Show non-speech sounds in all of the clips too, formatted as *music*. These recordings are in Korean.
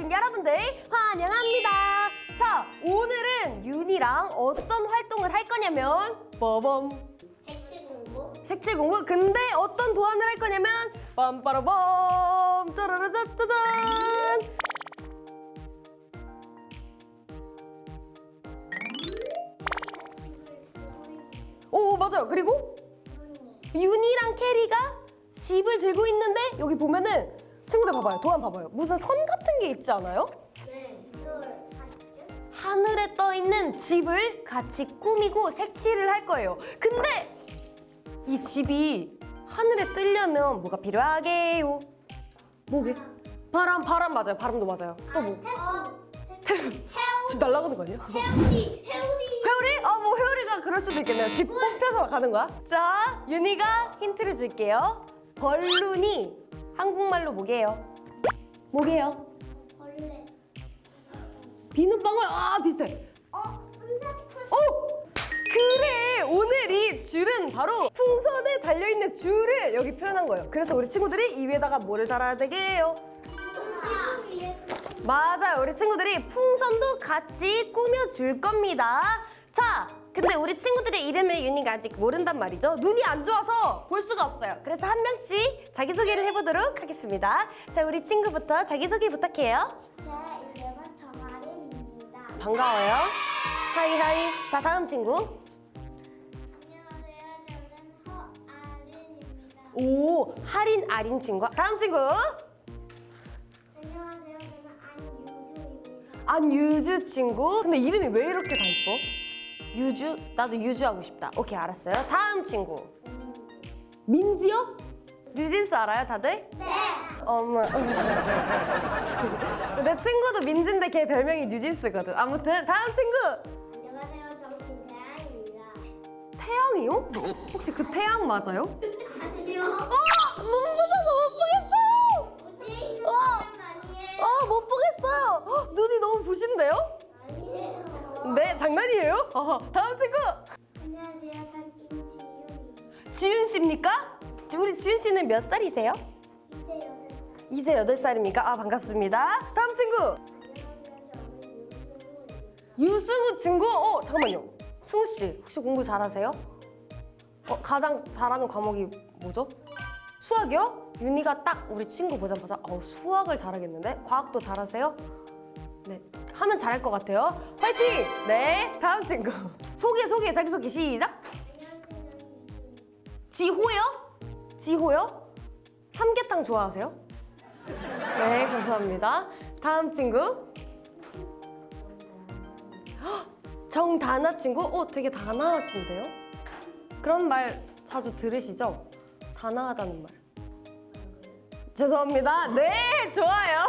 오신 여러분들 환영합니다. 자, 오늘은 윤이랑 어떤 활동을 할 거냐면 빠밤 색칠 공부? 색칠 공부. 근데 어떤 도안을 할 거냐면 빰빠라밤 짜라라짜짜잔 오 맞아요. 그리고 윤이랑 캐리가 집을 들고 있는데 여기 보면은 친구들 봐봐요. 도안 봐봐요. 무슨 선 같은 게 있지 않아요? 네. 이걸? 하늘에 떠 있는 집을 같이 꾸미고 색칠을 할 거예요. 근데 이 집이 하늘에 뜨려면 뭐가 필요하게요? 뭐게? 바람, 바람 맞아요. 바람도 맞아요. 또 뭐? 어, 집 날아가는 거 아니야? 해오리, 해오리. 회오리? 어, 뭐 회오리가 그럴 수도 있겠네요. 집 뽑혀서 가는 거야? 자, 윤희가 힌트를 줄게요. 벌룬이 한국말로 뭐게요? 뭐게요? 벌레. 비눗방울? 아, 비슷해. 어, 어! 그래! 오늘 이 줄은 바로 풍선에 달려있는 줄을 여기 표현한 거예요. 그래서 우리 친구들이 이 위에다가 뭐를 달아야 되게요? 맞아요. 우리 친구들이 풍선도 같이 꾸며줄 겁니다. 자, 근데 우리 친구들의 이름을 윤희가 아직 모른단 말이죠. 눈이 안 좋아서 볼 수가 없어요. 그래서 한 명씩 자기소개를 해보도록 하겠습니다. 자, 우리 친구부터 자기소개 부탁해요. 제 이름은 정아림입니다. 반가워요. 하이 하이. 자, 다음 친구. 안녕하세요. 저는 허아린입니다. 오, 할인 아린 친구. 다음 친구. 안녕하세요. 저는 안유주입니다. 안유주 친구. 근데 이름이 왜 이렇게 다 이뻐? 유주? 나도 유주 하고 싶다. 오케이, 알았어요. 다음 친구. 민지요? 뉴진스 알아요, 다들? 네. 어머. *laughs* 내 친구도 민지인데 걔 별명이 뉴진스거든. 아무튼 다음 친구. 안녕하세요. 태양이요? 혹시 그 태양 맞아요? 아니요. 어! 눈 부셔서 못 보겠어요! 뭐지? 어! 어, 못 보겠어요! 헉, 눈이 너무 부신데요? 네, 장난이에요? 어허, 다음 친구! 안녕하세요. 전 김지윤입니다. 지윤 씨입니까? 우리 지윤 씨는 몇 살이세요? 이제 여덟 살. 이제 8살입니까? 아, 반갑습니다. 다음 친구! 안녕하세요. 저는 유승우입니다. 유승우 친구? 어, 잠깐만요. 승우 씨, 혹시 공부 잘하세요? 어, 가장 잘하는 과목이 뭐죠? 수학이요? 윤희가 딱 우리 친구 보자마자 어, 수학을 잘하겠는데? 과학도 잘하세요? 네, 하면 잘할 것 같아요. 화이팅! 네, 다음 친구. 소개, 소개, 자기소개 시작! 지호요? 지호요? 삼계탕 좋아하세요? 네, 감사합니다. 다음 친구. 헉, 정다나 친구? 어, 되게 단아하신데요? 그런 말 자주 들으시죠? 단아하다는 말. 죄송합니다. 네, 좋아요.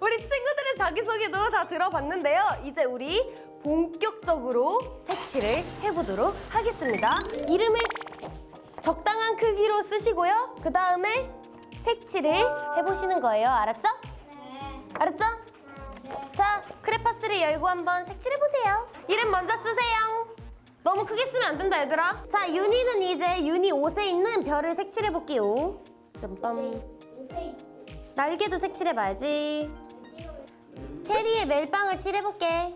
우리 친구들의 자기소개도 다 들어봤는데요. 이제 우리 본격적으로 색칠을 해보도록 하겠습니다. 이름을 적당한 크기로 쓰시고요. 그 다음에 색칠을 해보시는 거예요. 알았죠? 네. 알았죠? 자, 크레파스를 열고 한번 색칠해보세요. 이름 먼저 쓰세요. 너무 크게 쓰면 안 된다, 얘들아. 자, 윤희는 이제 윤희 옷에 있는 별을 색칠해볼게요. 빰빰. 옷에 날개도 색칠해봐야지. 테리의 멜빵을 칠해볼게.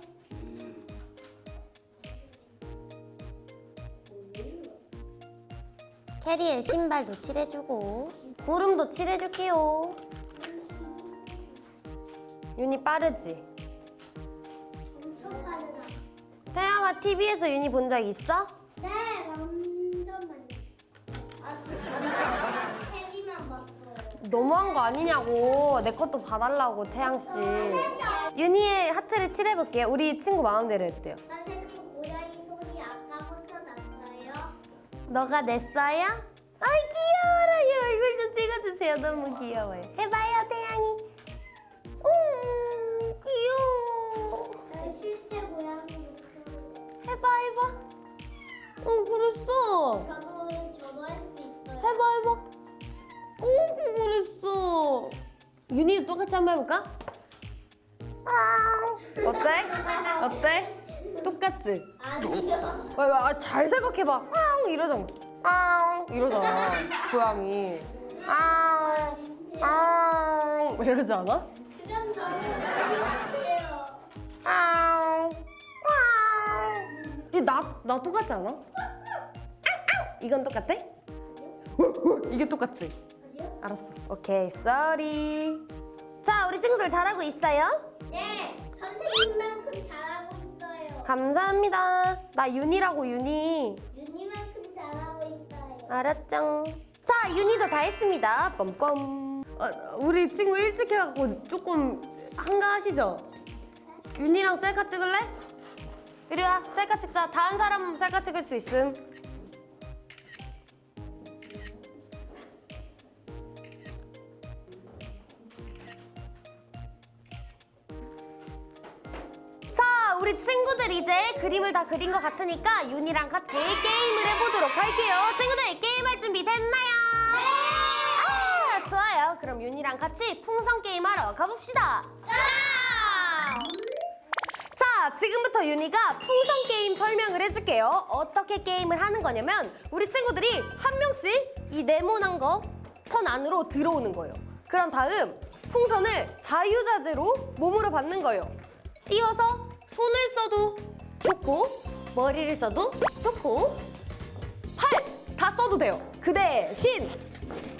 캐리의 신발도 칠해주고 구름도 칠해줄게요. 윤희 빠르지? 엄청 빠르다. 태양아 TV에서 윤희 본적 있어? 너무한 거 아니냐고 내 것도 봐달라고 태양 씨. 윤희의 하트를 칠해볼게요. 우리 친구 마음대로 해도 돼요. 선생님 고양이 손이 아까부터 났어요. 너가 냈어요? 아이 귀여워라 얘 얼굴 좀 찍어주세요 너무 귀여워요 해봐요 태양이 음 귀여워 그 실제 고양이 이렇게. 해봐 해봐 어 그랬어 저도 저도 할 수 있어요. 해봐 해봐 어 그랬어 윤희도 똑같이 한번 해볼까? 아 어때? 어때? 똑같지? 아니요. 왜, 왜, 아, 잘 생각해봐. 아 이러잖아. 아 이러잖아. 고양이. 아, 아 이러지 않아? 그건 같아요. 아우. 나, 나 똑같지 않아? 이건 똑같아? 이게 똑같지? 알았어. 오케이, sorry. 자, 우리 친구들 잘하고 있어요? 네, 선생님만큼 잘하고 있어요. 감사합니다. 나 윤이라고 윤이. 윤희만큼 잘하고 있어요. 알았죠. 자, 윤이도 다 했습니다. 뻔뻔. 어, 우리 친구 일찍 해갖고 조금 한가하시죠? 윤이랑 셀카 찍을래? 이리 와, 셀카 찍자. 다 한 사람 셀카 찍을 수 있음. 우리 친구들 이제 그림을 다 그린 것 같으니까 윤이랑 같이 게임을 해보도록 할게요. 친구들 게임할 준비 됐나요? 아, 좋아요. 그럼 윤이랑 같이 풍선 게임하러 가봅시다. 자, 지금부터 윤희가 풍선 게임 설명을 해줄게요. 어떻게 게임을 하는 거냐면 우리 친구들이 한 명씩 이 네모난 거 선 안으로 들어오는 거예요. 그런 다음 풍선을 자유자재로 몸으로 받는 거예요. 띄워서 손을 써도 좋고 머리를 써도 좋고 팔 다 써도 돼요. 그 대신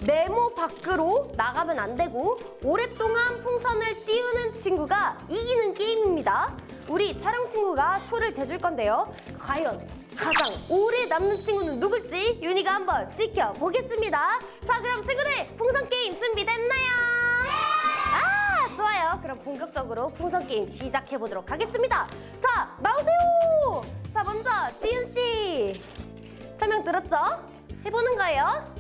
네모 밖으로 나가면 안 되고 오랫동안 풍선을 띄우는 친구가 이기는 게임입니다. 우리 촬영 친구가 초를 재줄 건데요. 과연 가장 오래 남는 친구는 누굴지 윤희가 한번 지켜보겠습니다. 자, 그럼 친구들 풍선 게임 준비됐나요? 아, 좋아요. 그럼 본격적으로 풍선 게임 시작해 보도록 하겠습니다. 자, 나오세요. 자, 먼저 지윤 씨 설명 들었죠? 해보는 거예요.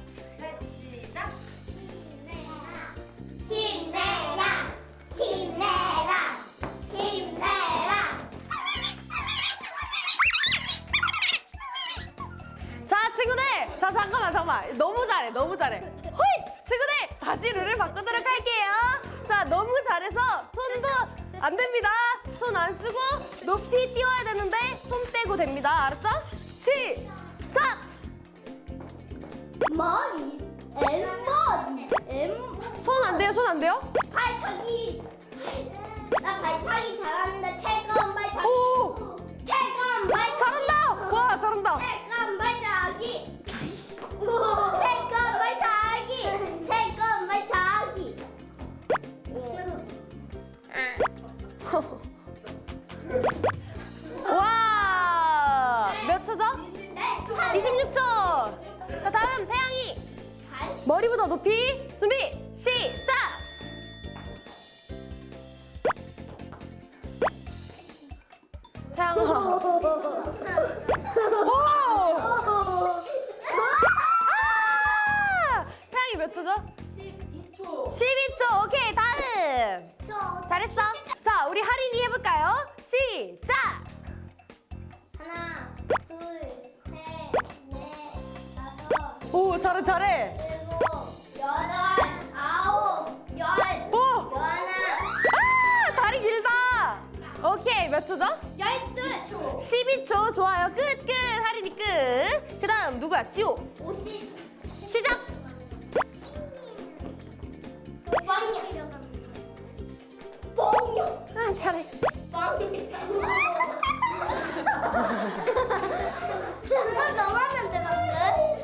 머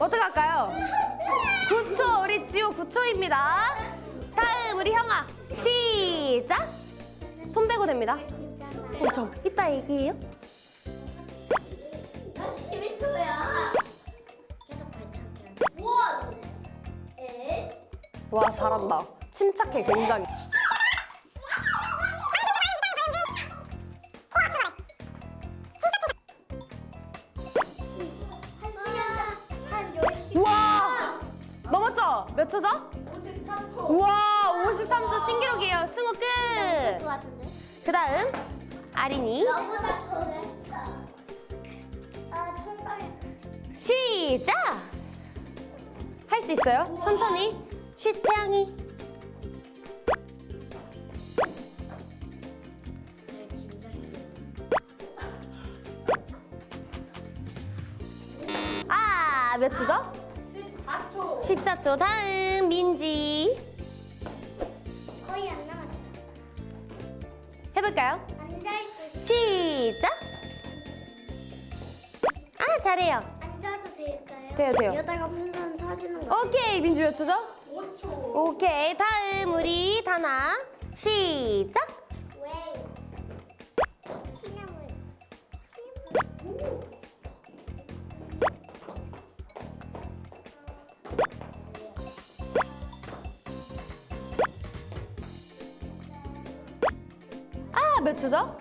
어떻게 할까요? 9초, 우리 지호 9초입니다. 다음, 우리 형아. 시작! 손 빼고 됩니다. 어, 저 이따 얘기해요. 나 12초야. 계속 발차기. 원, 에, 와, 잘한다. 침착해, 굉장히. 것 같은데? 그 다음, 아린이. 너보다 더 냈다. 아, 천천히. 시작! 할 수 있어요? 천천히. 쉿, 태양이. 아, 몇 초죠? 14초. 14초. 다음, 민지. 돼요, 돼요. 여다가 풍선 터지는 거. 오케이, 민주 몇 초죠? 5초. 오케이, 다음 우리 다나. 시작! 왜? 시나물. 아, 몇 초죠?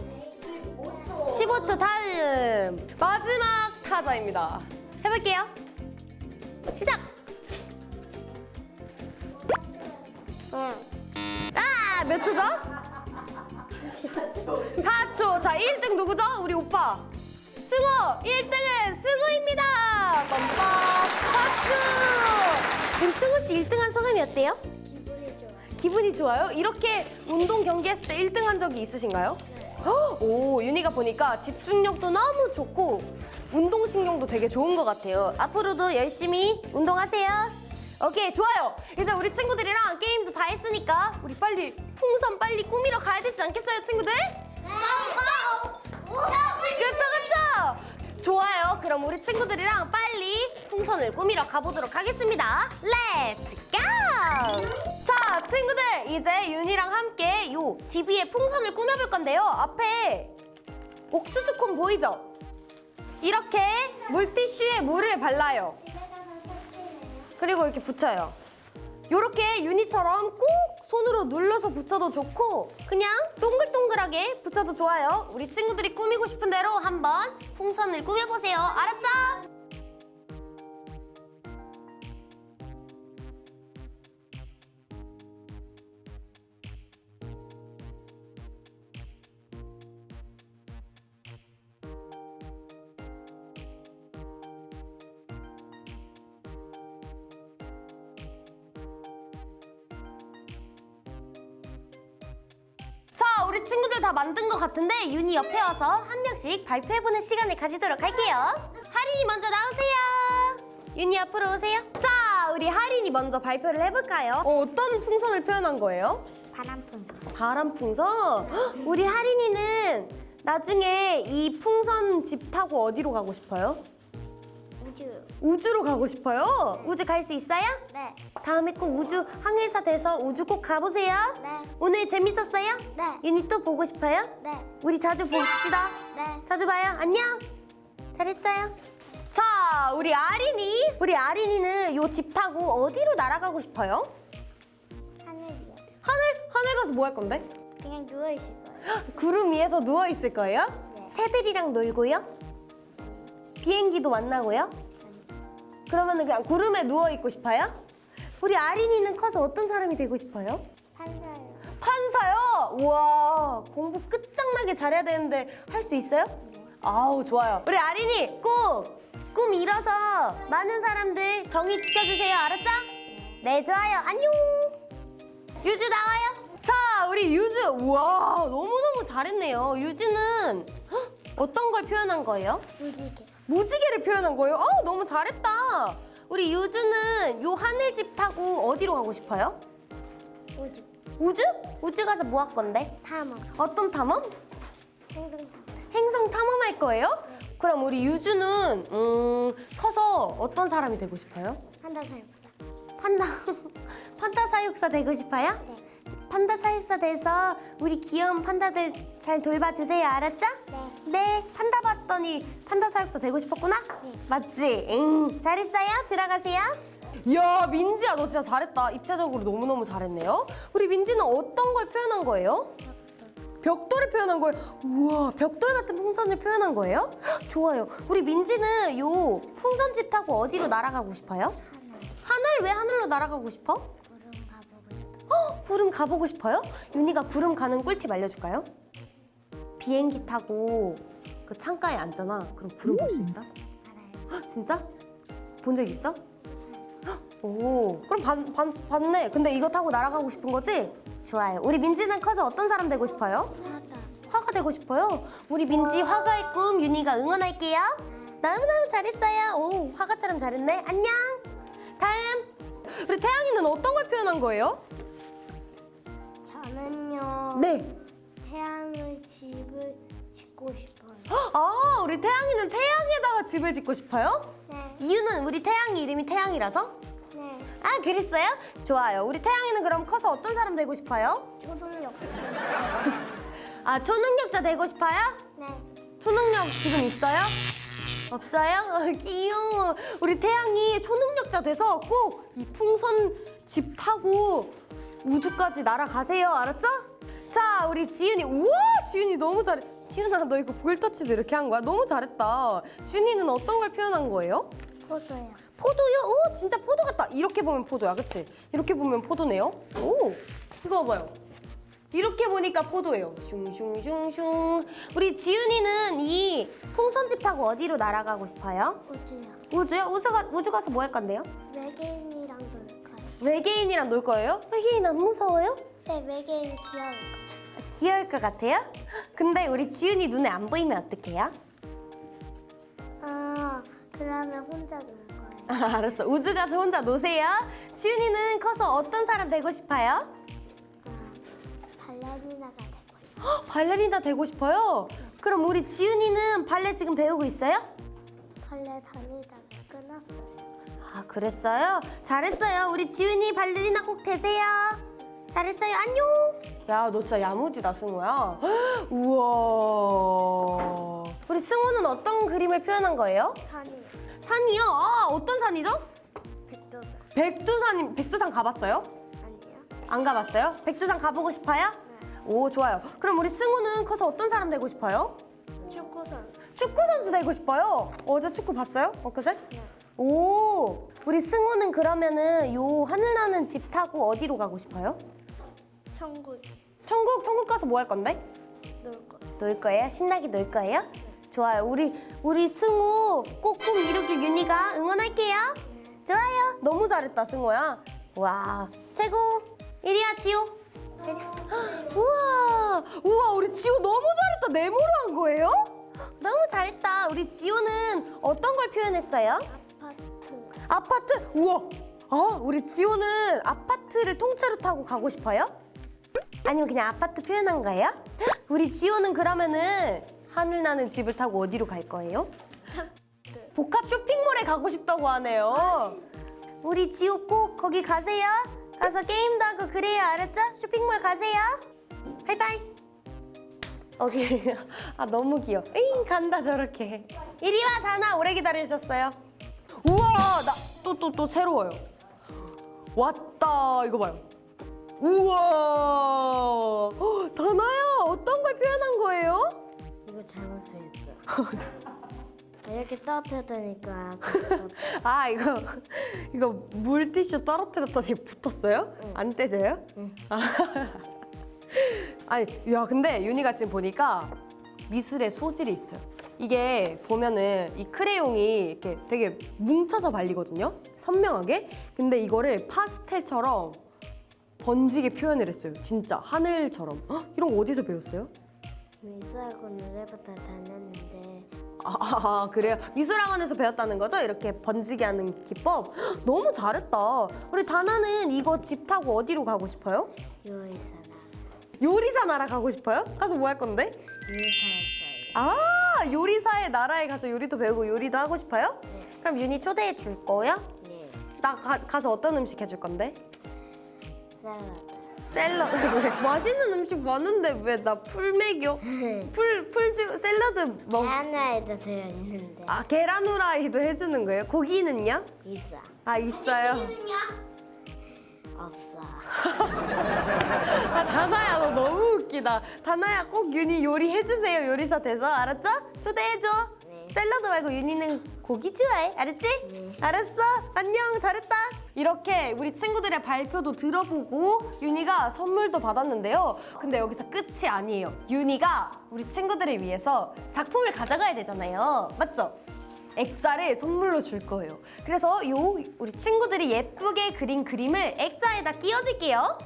15초. 15초 다음. 마지막 타자입니다. 해볼게요. 시작! 아, 몇 초죠? 4초. 자, 1등 누구죠? 우리 오빠. 승우! 1등은 승우입니다! 빰빰! 박수! 우리 승우 씨 1등 한 소감이 어때요? 기분이 좋아. 기분이 좋아요? 이렇게 운동 경기했을 때 1등 한 적이 있으신가요? 헉! 오, 윤희가 보니까 집중력도 너무 좋고 운동신경도 되게 좋은 것 같아요. 앞으로도 열심히 운동하세요. 오케이, 좋아요. 이제 우리 친구들이랑 게임도 다 했으니까 우리 빨리 풍선 빨리 꾸미러 가야 되지 않겠어요, 친구들? 그쵸, 그쵸? 좋아요. 그럼 우리 친구들이랑 빨리 풍선을 꾸미러 가보도록 하겠습니다. 렛츠 고! 자, 친구들, 이제 윤이랑 함께 요집 위에 풍선을 꾸며볼 건데요. 앞에 옥수수콘 보이죠? 이렇게 물티슈에 물을 발라요. 그리고 이렇게 붙여요. 요렇게 유니처럼 꾹 손으로 눌러서 붙여도 좋고 그냥 동글동글하게 붙여도 좋아요. 우리 친구들이 꾸미고 싶은 대로 한번 풍선을 꾸며보세요. 알았죠? 우리 친구들 다 만든 것 같은데 윤이 옆에 와서 한 명씩 발표해보는 시간을 가지도록 할게요. 하린이 먼저 나오세요. 윤이 앞으로 오세요. 자, 우리 하린이 먼저 발표를 해볼까요? 어, 어떤 풍선을 표현한 거예요? 바람 풍선. 바람 풍선? 헉, *gasps* 우리 하린이는 나중에 이 풍선 집 타고 어디로 가고 싶어요? 우주. 우주로 가고 싶어요? 우주 갈 수 있어요? 네. 다음에 꼭 우주 항해사 돼서 우주 꼭 가보세요. 네. 오늘 재밌었어요? 네. 윤희 또 보고 싶어요? 네. 우리 자주 봅시다. 네. 자주 봐요. 안녕. 잘했어요. 자, 우리 아린이. 우리 아린이는 요 집 타고 어디로 날아가고 싶어요? 하늘이요. 하늘, 하늘 가서 뭐 할 건데? 그냥 누워 있을 거예요. 구름 위에서 누워 있을 거예요? 네. 새들이랑 놀고요? 비행기도 만나고요? 그러면은 그냥 구름에 누워 있고 싶어요? 우리 아린이는 커서 어떤 사람이 되고 싶어요? 판사요. 판사요? 우와 공부 끝장나게 잘해야 되는데 할 수 있어요? 아우 좋아요 우리 아린이 꼭 꿈 이뤄서 많은 사람들 정의 지켜주세요 알았죠? 네 좋아요 안녕 유주 나와요 자 우리 유주 우와 너무너무 잘했네요 유주는 헉, 어떤 걸 표현한 거예요? 무지개. 무지개를 표현한 거예요? 아우 너무 잘했다 우리 유주는 요 하늘집 타고 어디로 가고 싶어요? 우주. 우주? 우주 가서 뭐 할 건데? 탐험. 어떤 탐험? 행성 탐험. 행성 탐험할 거예요? 그럼 우리 유주는 음, 커서 어떤 사람이 되고 싶어요? 판다 사육사. 판다 판다 사육사 되고 싶어요? 네. 판다 사육사 돼서 우리 귀여운 판다들 잘 돌봐주세요 알았죠? 네. 네 판다 봤더니 판다 사육사 되고 싶었구나? 네. 맞지? 응 잘했어요 들어가세요 야 민지야 너 진짜 잘했다 입체적으로 너무너무 잘했네요 우리 민지는 어떤 걸 표현한 거예요? 벽돌을 표현한 거예요. 우와, 벽돌 같은 풍선을 표현한 거예요? 헉, 좋아요. 우리 민지는 요 풍선집 타고 어디로 날아가고 싶어요? 하늘. 하늘 왜 하늘로 날아가고 싶어? 어, 구름 가보고 싶어요? 윤희가 구름 가는 꿀팁 알려줄까요? 비행기 타고 그 창가에 앉잖아. 그럼 구름 볼 수 있다? 헉, 진짜? 본 적 있어? 헉, 오, 그럼 봤, 봤, 봤네. 근데 이거 타고 날아가고 싶은 거지? 좋아요. 우리 민지는 커서 어떤 사람 되고 싶어요? 하다. 화가 되고 싶어요. 우리 민지 화가의 꿈 윤희가 응원할게요. 너무너무 잘했어요. 오, 화가처럼 잘했네. 안녕. 다음. 우리 태양이는 어떤 걸 표현한 거예요? 네. 태양의 집을 짓고 싶어요. 아, 우리 태양이는 태양에다가 집을 짓고 싶어요? 네, 이유는 우리 태양이 이름이 태양이라서? 네. 아, 그랬어요? 좋아요. 우리 태양이는 그럼 커서 어떤 사람 되고 싶어요? 초등력. 아, 초능력자 되고 싶어요? 네. 초능력 지금 있어요? 없어요? 아, 귀여워. 우리 태양이 초능력자 돼서 꼭 이 풍선 집 타고 우주까지 날아가세요. 알았죠? 자, 우리 지윤이. 우와, 지윤이 너무 잘해. 지윤아, 너 이거 볼터치도 이렇게 한 거야? 너무 잘했다. 지윤이는 어떤 걸 표현한 거예요? 포도요. 포도요? 오, 진짜 포도 같다. 이렇게 보면 포도야, 그치? 이렇게 보면 포도네요. 오, 이거 봐봐요. 이렇게 보니까 포도예요. 슝슝슝슝. 우리 지윤이는 이 풍선집 타고 어디로 날아가고 싶어요? 우주요. 우주요? 우주, 가, 우주 가서 뭐 할 건데요? 외계인이랑 놀까요? 외계인이랑 놀 거예요? 외계인 안 무서워요? 네, 외계인 귀여울 거. 귀여울 것 같아요? 근데 우리 지윤이 눈에 안 보이면 어떡해요? 아, 그러면 혼자 놀 거예요. 아, 알았어. 우주 가서 혼자 노세요. 지윤이는 커서 어떤 사람 되고 싶어요? 아, 발레리나가 되고 싶어요. 헉, 발레리나 되고 싶어요? 그럼 우리 지윤이는 발레 지금 배우고 있어요? 발레 다니다가 끊었어요. 아, 그랬어요? 잘했어요. 우리 지윤이 발레리나 꼭 되세요. 잘했어요. 안녕. 야, 너 진짜 야무지다, 승우야. 헉, *gasps* 우와. 우리 승우는 어떤 그림을 표현한 거예요? 산이요. 산이요? 아, 어떤 산이죠? 백도산. 백두산, 백두산 가봤어요? 아니요. 안 가봤어요? 백두산 가보고 싶어요? 네. 오, 좋아요. 그럼 우리 승우는 커서 어떤 사람 되고 싶어요? 축구선. 축구 선수 되고 싶어요. 어제 축구 봤어요? 엊그제? 네. 오, 우리 승우는 그러면은 요 하늘 나는 집 타고 어디로 가고 싶어요? 천국 천국, 천국 가서 뭐 할 건데? 놀 거. 놀 거예요? 신나게 놀 거예요? 좋아요. 우리 우리 승우 꼭꼭 이루길 윤희가 응원할게요. 좋아요. 너무 잘했다, 승우야. 와, 최고. 이리야, 지호. 우와, 우와, 우리 지호 너무 잘했다. 네모로 한 거예요? 너무 잘했다. 우리 지호는 어떤 걸 표현했어요? 아파트. 아파트? 우와! 아, 우리 지호는 아파트를 통째로 타고 가고 싶어요? 아니면 그냥 아파트 표현한 거예요? 우리 지호는 그러면은 하늘 나는 집을 타고 어디로 갈 거예요? 복합 쇼핑몰에 가고 싶다고 하네요. 우리 지호 꼭 거기 가세요. 가서 게임도 하고 그래요. 알았죠? 쇼핑몰 가세요. 하이파이. 오케이. 아 너무 귀여워. 잉 간다 저렇게. 이리 와 다나 오래 기다리셨어요. 우와 나 또 또 또 새로워요. 왔다 이거 봐요. 우와 헉, 다나야 어떤 걸 표현한 거예요? 이거 잘못 쓰였어. 이렇게 따뜻하니까 *laughs* 아 이거 이거 물티슈 떨어뜨렸더니 붙었어요? 안 떼져요? 아, *laughs* 아니 야 근데 윤희가 지금 보니까 미술의 소질이 있어요. 이게 보면은 이 크레용이 이렇게 되게 뭉쳐서 발리거든요. 선명하게. 근데 이거를 파스텔처럼 번지게 표현을 했어요. 진짜 하늘처럼. 헉, 이런 거 어디서 배웠어요? 미술학원 노래부터 다녔는데 아, 아, 아, 그래요? 미술학원에서 배웠다는 거죠? 이렇게 번지게 하는 기법? 헉, 너무 잘했다. 우리 다나는 이거 집 타고 어디로 가고 싶어요? 요리사나 요리사 나라 가고 싶어요? 가서 뭐 할 건데? 요리사할 아, 요리사의 나라에 가서 요리도 배우고 요리도 하고 싶어요? 네. 그럼 윤희 초대해 줄 거야? 네. 나 가, 가서 어떤 음식 해줄 건데? 샐러드. 샐러드. *laughs* 왜? 맛있는 음식 많은데 왜 나풀 먹여? *laughs* 풀, 풀주, 샐러드 먹. 하나에도 되어 있는데 아, 계란 후라이도 해주는 거예요? 고기는요? 있어. 아, 있어요. 없어. *laughs* 아, 다나야, 너 너무 웃기다. 다나야, 꼭 윤희 요리 해주세요. 요리사 돼서. 알았죠? 초대해줘. 네. 샐러드 말고 윤희는 고기 좋아해. 알았지? 네. 알았어. 안녕. 잘했다. 이렇게 우리 친구들의 발표도 들어보고 윤희가 선물도 받았는데요. 근데 여기서 끝이 아니에요. 윤희가 우리 친구들을 위해서 작품을 가져가야 되잖아요. 맞죠? 액자를 선물로 줄 거예요. 그래서 요 우리 친구들이 예쁘게 그린 그림을 액자에다 끼워줄게요.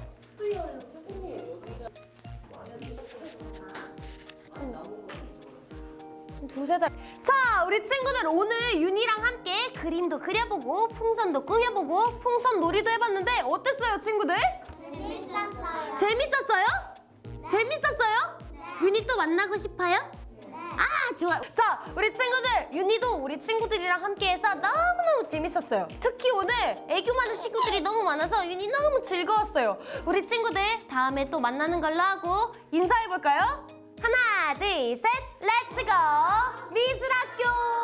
두세 달. 자, 우리 친구들 오늘 윤희랑 함께 그림도 그려보고 풍선도 꾸며보고 풍선 놀이도 해봤는데 어땠어요, 친구들? 재밌었어요. 재밌었어요? 재밌었어요? 윤희 또 만나고 싶어요? 아 좋아. 자, 우리 친구들, 윤희도 우리 친구들이랑 함께해서 너무너무 재밌었어요. 특히 오늘 애교 많은 친구들이 너무 많아서 윤희 너무 즐거웠어요. 우리 친구들 다음에 또 만나는 걸로 하고 인사해볼까요? 하나, 둘, 셋, 렛츠고! 미술학교!